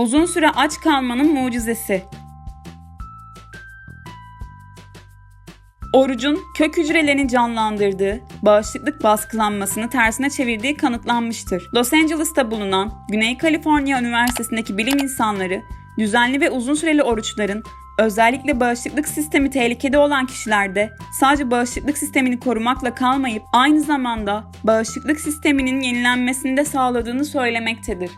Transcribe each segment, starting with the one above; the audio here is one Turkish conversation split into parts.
Uzun süre aç kalmanın mucizesi. Orucun kök hücrelerini canlandırdığı, bağışıklık baskılanmasını tersine çevirdiği kanıtlanmıştır. Los Angeles'ta bulunan Güney Kaliforniya Üniversitesi'ndeki bilim insanları, düzenli ve uzun süreli oruçların özellikle bağışıklık sistemi tehlikede olan kişilerde sadece bağışıklık sistemini korumakla kalmayıp aynı zamanda bağışıklık sisteminin yenilenmesini de sağladığını söylemektedir.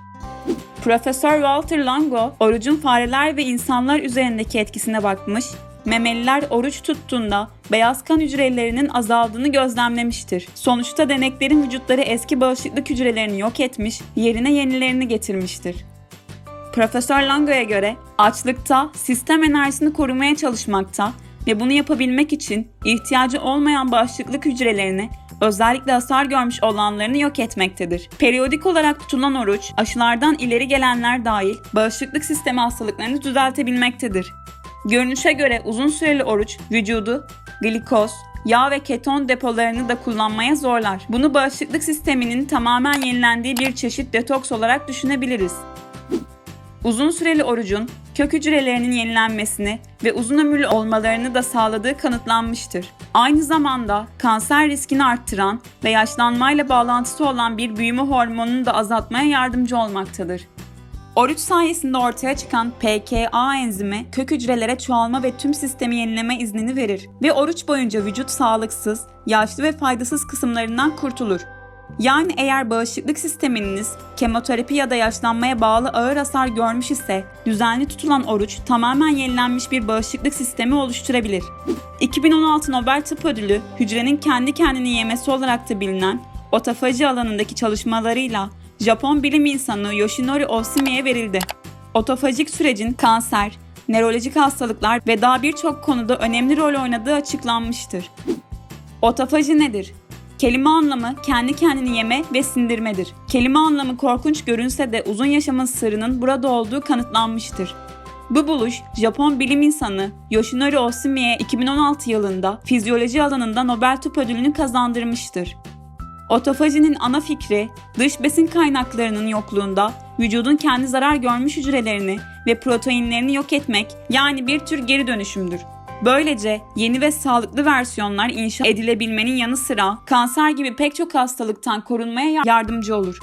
Profesör Walter Longo, orucun fareler ve insanlar üzerindeki etkisine bakmış, memeliler oruç tuttuğunda beyaz kan hücrelerinin azaldığını gözlemlemiştir. Sonuçta deneklerin vücutları eski bağışıklık hücrelerini yok etmiş, yerine yenilerini getirmiştir. Profesör Longo'ya göre açlıkta sistem enerjisini korumaya çalışmakta ve bunu yapabilmek için ihtiyacı olmayan bağışıklık hücrelerini özellikle hasar görmüş olanlarını yok etmektedir. Periyodik olarak tutulan oruç, aşılardan ileri gelenler dahil bağışıklık sistemi hastalıklarını düzeltebilmektedir. Görünüşe göre uzun süreli oruç vücudu glikoz, yağ ve keton depolarını da kullanmaya zorlar. Bunu bağışıklık sisteminin tamamen yenilendiği bir çeşit detoks olarak düşünebiliriz. Uzun süreli orucun kök hücrelerinin yenilenmesini ve uzun ömürlü olmalarını da sağladığı kanıtlanmıştır. Aynı zamanda kanser riskini arttıran ve yaşlanmayla bağlantısı olan bir büyüme hormonunu da azaltmaya yardımcı olmaktadır. Oruç sayesinde ortaya çıkan PKA enzimi kök hücrelere çoğalma ve tüm sistemi yenileme iznini verir ve oruç boyunca vücut sağlıksız, yaşlı ve faydasız kısımlarından kurtulur. Yani eğer bağışıklık sisteminiz kemoterapi ya da yaşlanmaya bağlı ağır hasar görmüş ise düzenli tutulan oruç tamamen yenilenmiş bir bağışıklık sistemi oluşturabilir. 2016 Nobel Tıp Ödülü hücrenin kendi kendini yemesi olarak da bilinen otofaji alanındaki çalışmalarıyla Japon bilim insanı Yoshinori Ohsimi'ye verildi. Otofajik sürecin kanser, nörolojik hastalıklar ve daha birçok konuda önemli rol oynadığı açıklanmıştır. Otofaji nedir? Kelime anlamı kendi kendini yeme ve sindirmedir. Kelime anlamı korkunç görünse de uzun yaşamın sırrının burada olduğu kanıtlanmıştır. Bu buluş Japon bilim insanı Yoshinori Ohsimi'ye 2016 yılında fizyoloji alanında Nobel Tıp Ödülünü kazandırmıştır. Otofajinin ana fikri dış besin kaynaklarının yokluğunda vücudun kendi zarar görmüş hücrelerini ve proteinlerini yok etmek yani bir tür geri dönüşümdür. Böylece yeni ve sağlıklı versiyonlar inşa edilebilmenin yanı sıra kanser gibi pek çok hastalıktan korunmaya yardımcı olur.